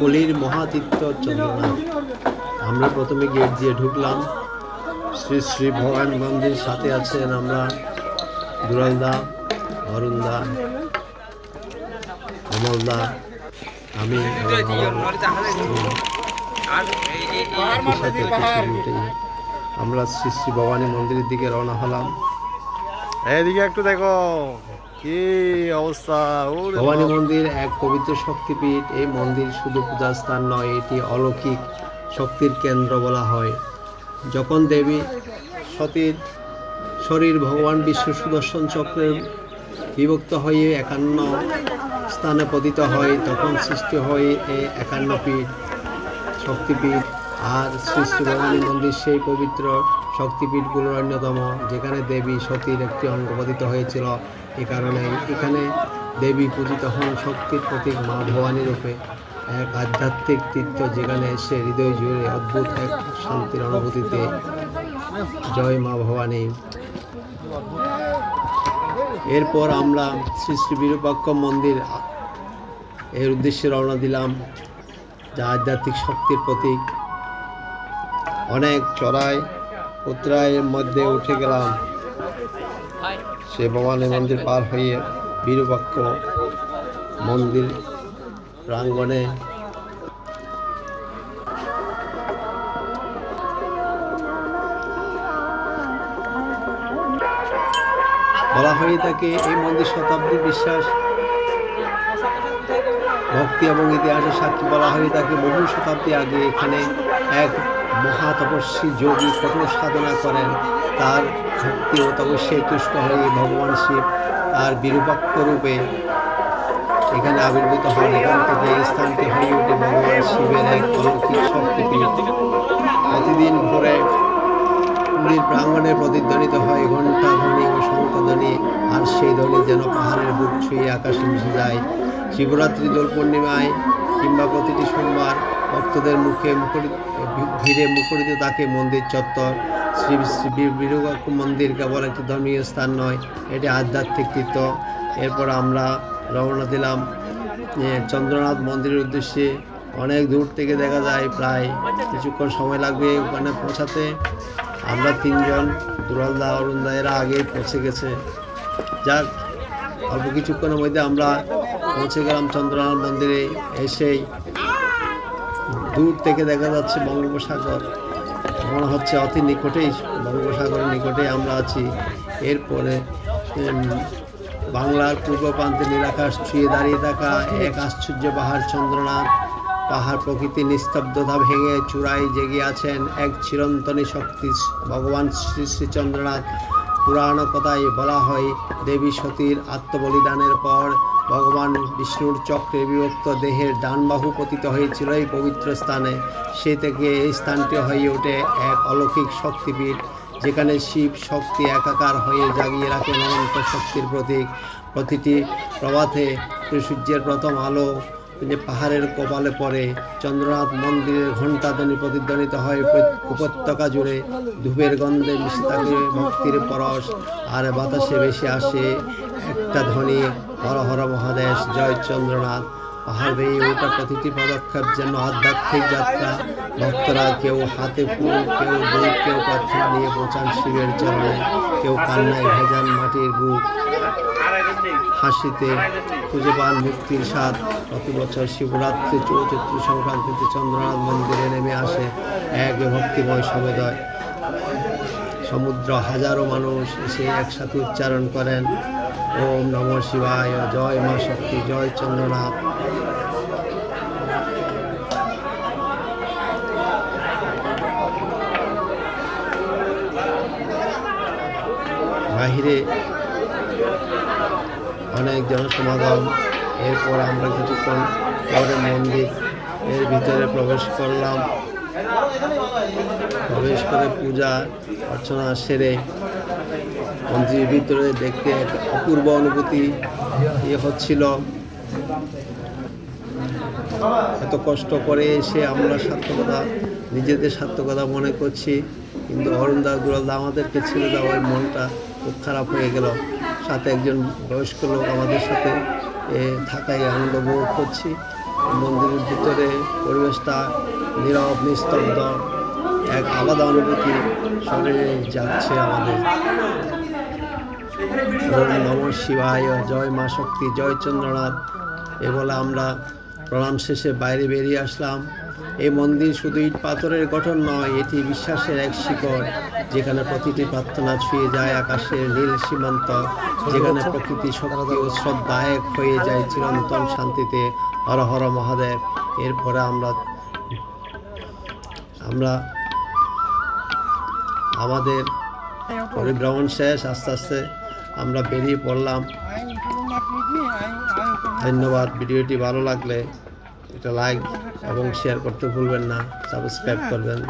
কলির মহাতীর্থ চন্দ্রনাথ। আমরা প্রথমে গেট দিয়ে ঢুকলাম। শ্রী শ্রী ভগবান মন্দির সাথে আছেন আমরা। দুরালদা, অরুণদা অমলদা আমি আমরা শ্রী শ্রী ভবানী মন্দিরের দিকে রওনা হলাম। এদিকে একটু দেখো। কি অবস্থা? ভবানী মন্দির এক পবিত্র শক্তিপীঠ। এই মন্দির শুধু পূজার স্থান নয় এটি অলৌকিক শক্তির কেন্দ্র বলা হয়। যখন দেবী সতীর শরীর ভগবান বিশ্ব সুদর্শন চক্রের বিভক্ত হয়ে একান্ন স্থানে পতিত হয় তখন সৃষ্টি হয় এই একান্ন পীঠ শক্তিপীঠ। আর শ্রী শ্রী ভবানী মন্দির সেই পবিত্র শক্তিপীঠগুলোর অন্যতম যেখানে দেবী সতীর একটি অঙ্গ পতিত হয়েছিল। এ কারণে এখানে দেবী পূজিত হন শক্তির প্রতীক মা ভবানী রূপে। এক আধ্যাত্মিক তীর্থ যেখানে এসে হৃদয় জুড়ে অদ্ভুত এক শান্তির অনুভূতিতে জয় মা ভবানী। এরপর আমরা শ্রী শ্রী বিরূপাক্ষ মন্দির, এর উদ্দেশ্যে রওনা দিলাম যা আধ্যাত্মিক শক্তির প্রতীক। অনেক চড়াই উত্তরায়ের মধ্যে উঠে গেলাম। সে ভবানী মন্দির পার হয়ে বিরূপাক্ষ মন্দির প্রাঙ্গণে বলা হয়ে থাকে এই মন্দির শতাব্দী বিশ্বাস। ভক্তি এবং ইতিহাসের সাক্ষী বলা হয়ে থাকে বহু শতাব্দী আগে এখানে এক মহা তপস্বী যোগী কঠোর সাধনা করেন। তার ভক্তি ও তপস্যায় তুষ্ট হয়ে ভগবান শিব তার বিরূপাক্ষ রূপে এখানে আবির্ভূত হন। এখান থেকে স্থানটি হয়ে ওঠে ভগবান শিবের এক অলৌকিক শক্তিপীঠ প্রতিদিন ভোরে মন্দির প্রাঙ্গণে প্রতিধ্বনিত হয়। ঘণ্টা ধ্বনি ও শঙ্খধ্বনি আর সেই ধ্বনি যেন পাহাড়ের বুক ছুঁয়ে আকাশে মিশে যায়। শিবরাত্রি দোল পূর্ণিমায় কিংবা প্রতিটি সোমবার ভক্তদের মুখে মুখরিত, ভিড়ে মুখরিত থাকে মন্দির চত্বর, শ্রী শ্রী বীর- বীরবাক্ষ মন্দির কেবল একটি ধর্মীয় স্থান নয়, এটি আধ্যাত্মিক তীর্থ। এরপর আমরা রওনা দিলাম চন্দ্রনাথ মন্দিরের উদ্দেশ্যে। অনেক দূর থেকে দেখা যায়, প্রায় কিছুক্ষণ সময় লাগবে ওখানে পৌঁছাতে। আমরা তিনজন দুলালদা অরুণদা এরা আগেই পৌঁছে গেছে। যাক, অল্প কিছুক্ষণের মধ্যে আমরা পৌঁছে গেলাম চন্দ্রনাথ মন্দিরে এসেই। দূর থেকে দেখা যাচ্ছে বঙ্গোপসাগর। মনে হচ্ছে অতি নিকটেই বঙ্গোপসাগরের নিকটেই আমরা আছি। এরপরে বাংলার পূর্ব প্রান্তে নীলাকাশ ছুঁয়ে দাঁড়িয়ে থাকা এক আশ্চর্য পাহাড় চন্দ্রনাথ। পাহাড় প্রকৃতি নিস্তব্ধতা ভেঙে চূড়ায় জেগে আছেন এক চিরন্তনী শক্তি, ভগবান শ্রী শ্রী চন্দ্রনাথ। পুরাণ কথায় বলা হয়, দেবী সতীর আত্মবলিদানের পর ভগবান বিষ্ণুর চক্রে বিভক্ত দেহের ডান বাহু পতিত হয়েছিল এই পবিত্র স্থানে। সে থেকে এই স্থানটি হয়ে ওঠে এক অলৌকিক শক্তিপীঠ, যেখানে শিব শক্তি একাকার হয়ে জাগিয়ে রাখেন অনন্ত শক্তির প্রতীক। প্রতিটি প্রভাতে সূর্যের প্রথম আলো যে পাহাড়ের কপালে পড়ে, চন্দ্রনাথ মন্দিরের ঘণ্টাধ্বনি প্রতিধ্বনিত হয় উপ- উপত্যকা জুড়ে। ধূপের গন্ধে মিশে ভক্তির পরশ, আর বাতাসে বেশি আসে একটা ধ্বনি। হর হর মহাদেশ, জয় চন্দ্রনাথ। পাহাড় বেয়ে ওঠা প্রতিটি পদক্ষেপ যেন আধ্যাত্মিক যাত্রা। ভক্তরা কেউ হাতে ফুল, কেউ দুধ কেউ প্রার্থনা নিয়ে পৌঁছান শিবের চরণে। কেউ কান্নায় ভেজান মাটির বুক। হাসিতে খুঁজে পান মুক্তির স্বাদ। প্রতি বছর শিবরাত্রি চৌচত্রী সংক্রান্তিতে চন্দ্রনাথ মন্দিরে নেমে আসে এক ভক্তিময় সমুদয়। সমুদ্র হাজারো মানুষ এসে একসাথে উচ্চারণ করেন, ওম নম শিবায়, জয় মা শক্তি, জয় চন্দ্রনাথ। বাহিরে অনেক জনসমাগম। এরপর আমরা কিছুক্ষণ পরে মন্দির এর ভিতরে প্রবেশ করলাম। প্রবেশ করে পূজা অর্চনা সেরে মন্দিরের ভিতরে দেখতে অপূর্ব অনুভূতি ইয়ে হচ্ছিল। এত কষ্ট করে এসে আমরা সার্থকতা, নিজেদের সার্থকতা মনে করছি। কিন্তু অরুণদা, দুরালদা আমাদেরকে ছেড়ে দেওয়ার মনটা খুব খারাপ হয়ে গেল। সাথে একজন বয়স্ক লোক আমাদের সাথে এ, থাকায় আনন্দ উপভোগ করছি। মন্দিরের ভিতরে পরিবেশটা নীরব নিস্তব্ধ এক আলাদা অনুভূতি শরীরে যাচ্ছে আমাদের। নম শিবায় জয় মা শক্তি জয় চন্দ্রনাথ। এ বলে আমরা প্রণাম শেষে বাইরে বেরিয়ে আসলাম। এই মন্দির শুধু ইট পাথরের গঠন নয়, এটি বিশ্বাসের এক শিকড় যেখানে প্রতিটি প্রার্থনা ছুঁয়ে যায় আকাশের নীল সীমান্ত, যেখানে প্রকৃতি শক্তি ও হয়ে যায় চিরন্তন শান্তিতে। হর হর মহাদেব, এরপরে আমরা আমরা আমাদের পরিভ্রমণ শেষ, আস্তে আস্তে আমরা বেরিয়ে পড়লাম। ধন্যবাদ, ভিডিওটি ভালো লাগলে এটা লাইক এবং শেয়ার করতে ভুলবেন না সাবস্ক্রাইব করবেন।